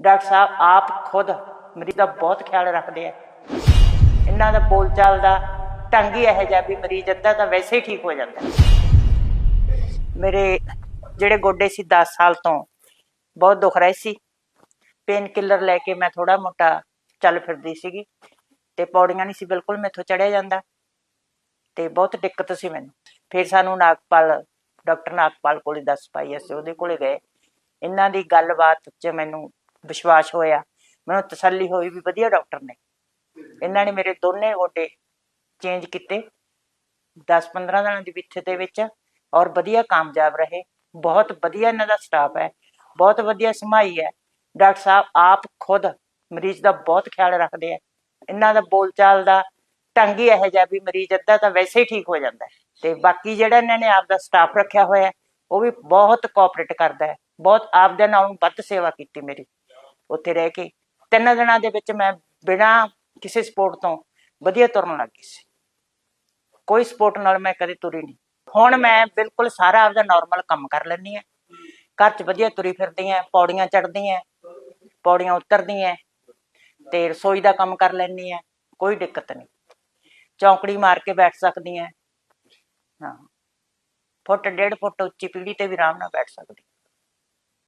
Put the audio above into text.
Doctor ਸਾਹਿਬ, ਆਪ ਖੁਦ ਮਰੀਜ਼ ਦਾ ਬਹੁਤ ਖਿਆਲ ਰੱਖਦੇ ਆ। ਇਹਨਾਂ ਦਾ ਬੋਲਚਾਲ ਦਾ ਢੰਗ ਹੀ ਇਹੋ ਜਿਹਾ ਵੀ ਮਰੀਜ਼ ਅੱਧਾ ਤਾਂ ਵੈਸੇ ਹੀ ਠੀਕ ਹੋ ਜਾਂਦਾ। ਮੇਰੇ ਜਿਹੜੇ ਗੋਡੇ ਸੀ 10 ਸਾਲ ਤੋਂ, ਬਹੁਤ ਦੁਖ ਰਹੇ ਸੀ। ਪੇਨ ਕਿਲਰ ਲੈ ਕੇ ਮੈਂ ਥੋੜਾ ਮੋਟਾ ਚੱਲ ਫਿਰਦੀ ਸੀਗੀ ਤੇ ਪੌੜੀਆਂ ਨਹੀਂ ਸੀ ਬਿਲਕੁਲ ਮੈਥੋਂ ਚੜਿਆ ਜਾਂਦਾ ਤੇ ਬਹੁਤ ਦਿੱਕਤ ਸੀ ਮੈਨੂੰ। ਫਿਰ ਸਾਨੂੰ ਨਾਗਪਾਲ, ਡਾਕਟਰ ਨਾਗਪਾਲ ਕੋਲੇ ਦੱਸ ਪਾਈ, ਅਸੀਂ ਉਹਦੇ ਕੋਲੇ ਗਏ। ਇਹਨਾਂ ਦੀ ਗੱਲਬਾਤ 'ਚ ਮੈਨੂੰ ਵਿਸ਼ਵਾਸ ਹੋਇਆ। ਮੈਨੂੰ ਤਸੱਲੀ ਹੋਈ ਵੀ ਵਧੀਆ ਡਾਕਟਰ ਨੇ। ਇਹਨਾਂ ਨੇ ਮੇਰੇ ਦੋਨੇ ਗੋਡੇ ਚੇਂਜ ਕੀਤੇ। 10-15 ਦਿਨਾਂ ਦੀ ਵਿੱਚ ਦੇ ਵਿੱਚ ਔਰ ਵਧੀਆ ਕਾਮਯਾਬ ਰਹੇ। ਬਹੁਤ ਵਧੀਆ ਇਹਨਾਂ ਦਾ ਸਟਾਫ ਹੈ। ਬਹੁਤ ਵਧੀਆ ਸਮਾਈ ਹੈ। ਡਾਕਟਰ ਸਾਹਿਬ ਆਪ ਖੁਦ ਮਰੀਜ਼ ਦਾ ਬਹੁਤ ਖਿਆਲ ਰੱਖਦੇ ਆ। ਇਹਨਾਂ ਦਾ ਬੋਲਚਾਲ ਦਾ ਢੰਗ ਹੀ ਇਹੋ ਜਿਹਾ ਵੀ ਮਰੀਜ਼ ਅੱਧਾ ਤਾਂ ਵੈਸੇ ਹੀ ਠੀਕ ਹੋ ਜਾਂਦਾ ਤੇ ਬਾਕੀ ਜਿਹੜਾ ਇਹਨਾਂ ਨੇ ਆਪ ਦਾ ਸਟਾਫ ਰੱਖਿਆ ਹੋਇਆ ਉਹ ਵੀ ਬਹੁਤ ਕੋਆਪਰੇਟ ਕਰਦਾ ਹੈ। ਬਹੁਤ ਆਪ ਦੇ ਨਾਲੋਂ ਵੱਧ ਸੇਵਾ ਕੀਤੀ ਮੇਰੀ। ਉੱਥੇ ਰਹਿ ਕੇ। ਤਿੰਨ ਦਿਨਾਂ ਦੇ ਵਿੱਚ ਮੈਂ ਬਿਨਾਂ ਕਿਸੇ ਸਪੋਰਟ ਤੋਂ ਵਧੀਆ ਤੁਰਨ ਲੱਗ ਗਈ ਸੀ। ਕੋਈ ਸਪੋਰਟ ਨਾਲ ਮੈਂ ਕਦੇ ਤੁਰੀ ਨਹੀਂ। ਹੁਣ ਮੈਂ ਬਿਲਕੁਲ ਸਾਰਾ ਆਪਦਾ ਨਾਰਮਲ ਕੰਮ ਕਰ ਲੈਂਦੀ ਆ ਘਰ 'ਚ ਵਧੀਆ ਤੁਰੀ ਫਿਰਦੀ ਆ ਪੌੜੀਆਂ ਚੜ੍ਹਦੀ ਆ ਪੌੜੀਆਂ ਉਤਰਦੀ ਆ ਤੇ ਰਸੋਈ ਦਾ ਕੰਮ ਕਰ ਲੈਂਦੀ ਆ ਕੋਈ ਦਿੱਕਤ ਨਹੀਂ। ਚੌਂਕੜੀ ਮਾਰ ਕੇ ਬੈਠ ਸਕਦੀ ਆ ਹਾਂ। ਫੁੱਟ, ਡੇਢ ਫੁੱਟ ਉੱਚੀ ਪੀੜੀ ਤੇ ਵੀ ਆਰਾਮ ਨਾਲ ਬੈਠ ਸਕਦੀ